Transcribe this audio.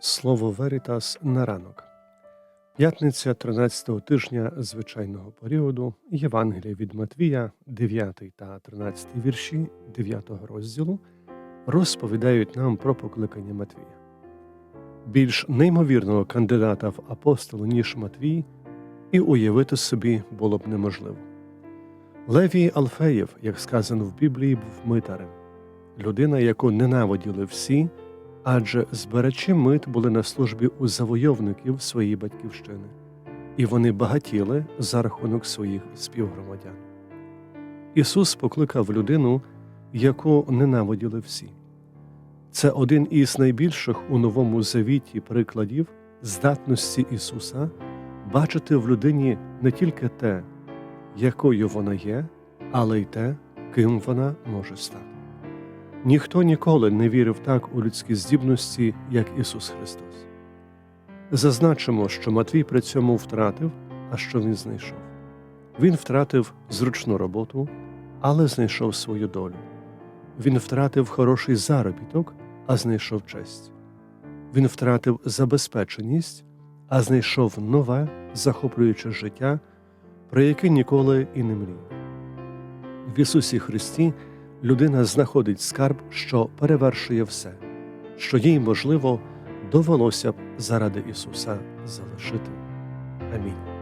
Слово Верітас на ранок. П'ятниця 13-го тижня звичайного періоду Євангелія від Матвія, 9 та 13 вірші 9 розділу розповідають нам про покликання Матвія. Більш неймовірного кандидата в апостоли, ніж Матвій, і уявити собі було б неможливо. Левій Алфеєв, як сказано в Біблії, був митарем, людина, яку ненавиділи всі адже збирачі мит були на службі у завойовників своєї батьківщини, і вони багатіли за рахунок своїх співгромадян. Ісус покликав людину, яку ненавиділи всі. Це один із найбільших у новому завіті прикладів здатності Ісуса бачити в людині не тільки те, якою вона є, але й те, ким вона може стати. Ніхто ніколи не вірив так у людські здібності, як Ісус Христос. Зазначимо, що Матвій при цьому втратив, а що він знайшов. Він втратив зручну роботу, але знайшов свою долю. Він втратив хороший заробіток, а знайшов честь. Він втратив забезпеченість, а знайшов нове, захоплююче життя, про яке ніколи і не мріяв. В Ісусі Христі людина знаходить скарб, що перевершує все, що їй, можливо, довелося б заради Ісуса залишити. Амінь.